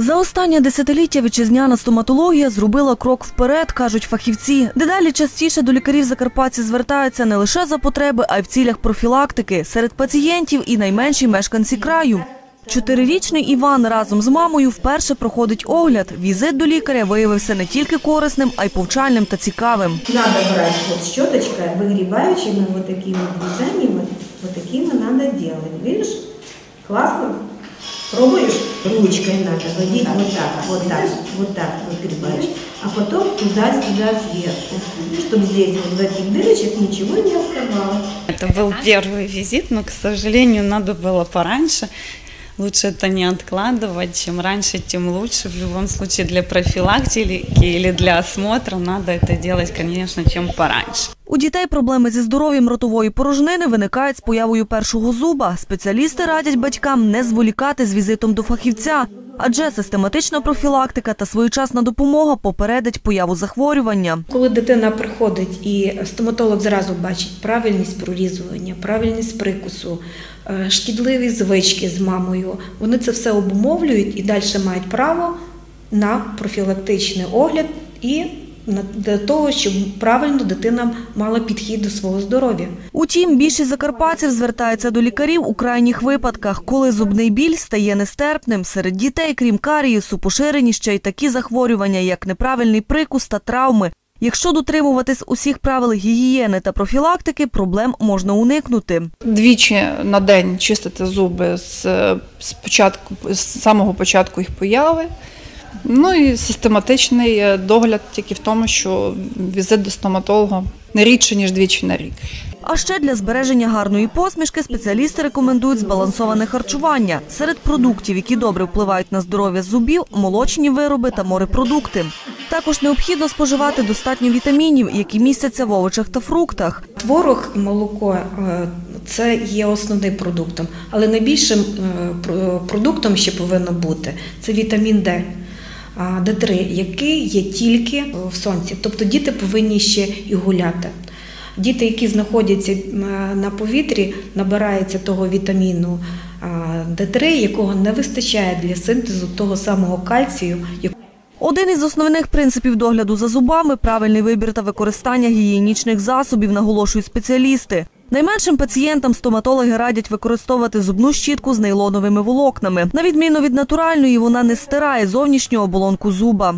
За останнє десятиліття вітчизняна стоматологія зробила крок вперед, кажуть фахівці. Дедалі частіше до лікарів Закарпатці звертаються не лише за потреби, а й в цілях профілактики. Серед пацієнтів і найменші мешканці краю. Чотирирічний Іван разом з мамою вперше проходить огляд. Візит до лікаря виявився не тільки корисним, а й повчальним та цікавим. Надо брать вот щеточкой, выгребающими вот такими движениями, вот такими надо делать. Видишь? Классно? Пробуешь? Ручкой надо водить вот так, вот так, вот так выгребаешь. А потом туда-сюда сверху, чтобы здесь вот в этих дырочек ничего не оставалось. Это был первый визит, но, к сожалению, надо было пораньше. Лучше это не откладывать. Чем раньше, тем лучше. В любом случае для профилактики или для осмотра надо это делать, конечно, чем пораньше. У дітей проблеми зі здоров'ям ротової порожнини виникають з появою першого зуба. Спеціалісти радять батькам не зволікати з візитом до фахівця, адже систематична профілактика та своєчасна допомога попередить появу захворювання. Коли дитина приходить і стоматолог зразу бачить правильність прорізування, правильність прикусу, е, шкідливі звички з мамою, вони це все обумовлюють і далі мають право на профілактичний огляд і для того, щоб правильно дитина мала підхід до свого здоров'я. Утім, більшість закарпатців звертаються до лікарів у крайніх випадках, коли зубний біль стає нестерпним. Серед дітей, крім карієсу, поширені ще й такі захворювання, як неправильний прикус та травми. Якщо дотримуватись усіх правил гігієни та профілактики, проблем можна уникнути. Двічі на день чистити зуби з, з початку з самого початку їх появи. Ну і систематичний е, догляд тільки в тому, що візит до стоматолога не рідше, ніж двічі на рік. А ще для збереження гарної посмішки спеціалісти рекомендують збалансоване харчування. Серед продуктів, які добре впливають на здоров'я зубів, молочні вироби та морепродукти. Також необхідно споживати достатньо вітамінів, які містяться в овочах та фруктах. Творог і молоко е, це є основним продуктом, але найбільшим е, продуктом, що повинно бути, це вітамін Д. а, Д3, який є тільки в сонці. Тобто діти повинні ще і гуляти. Діти, які знаходяться на повітрі, набираються того вітаміну Д3, якого не вистачає для синтезу того самого кальцію, Один із основних принципів догляду за зубами правильний вибір та використання гігієнічних засобів, наголошують спеціалісти. Найменшим пацієнтам стоматологи радять використовувати зубну щітку з нейлоновими волокнами. На відміну від натуральної, вона не стирає зовнішню оболонку зуба.